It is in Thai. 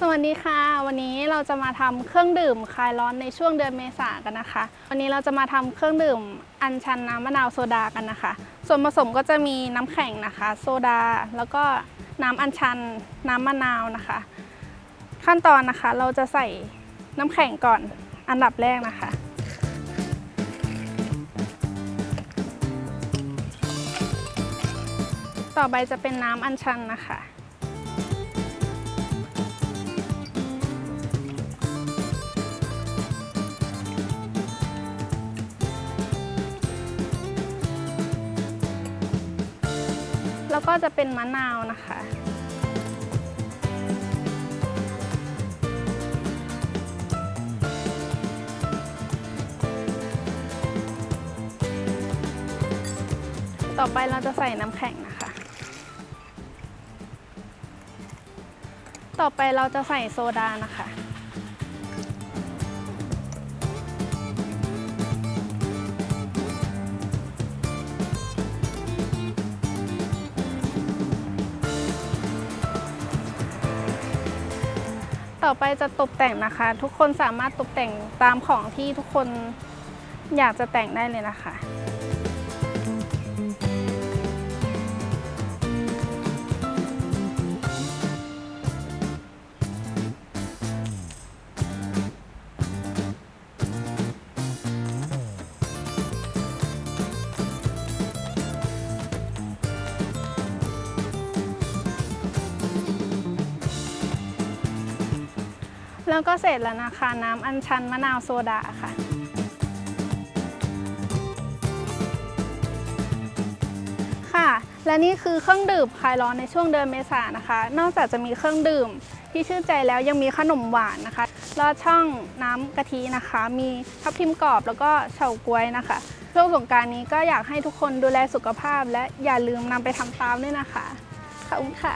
สวัสดีค่ะ วันนี้เราจะมาทำเครื่องดื่มคลายร้อนในช่วงเดือนเมษากันนะคะ วันนี้เราจะมาทำเครื่องดื่มอัญชันน้ำมะนาวโซดากันนะคะ ส่วนผสมก็จะมีน้ำแข็งนะคะ โซดา แล้วก็น้ำอัญชันน้ำมะนาวนะคะ ขั้นตอนนะคะเราจะใส่น้ำแข็งก่อนอันดับแรกนะคะ ต่อไปจะเป็นน้ำอัญชันนะคะ แล้วก็จะเป็นมะนาวนะคะ ต่อไปเราจะใส่น้ำแข็งนะคะ ต่อไปเราจะใส่โซดานะคะ ต่อไปจะตกแต่งนะคะ ทุกคนสามารถตกแต่งตามของที่ทุกคนอยากจะแต่งได้เลยนะคะ แล้วก็เสร็จแล้วนะคะ น้ำอัญชันมะนาวโซดาค่ะ ค่ะ และนี่คือเครื่องดื่มคลายร้อนในช่วงเดือนเมษานะคะ นอกจากจะมีเครื่องดื่มที่ชื่นใจแล้วยังมีขนมหวานนะคะลอดช่องน้ำกะทินะคะ มีทับทิมกรอบแล้วก็เฉาก๊วยนะคะช่วงสงการนี้ก็อยากให้ทุกคนดูแลสุขภาพ และอย่าลืมนำไปทำตามด้วยนะคะขอบคุณค่ะ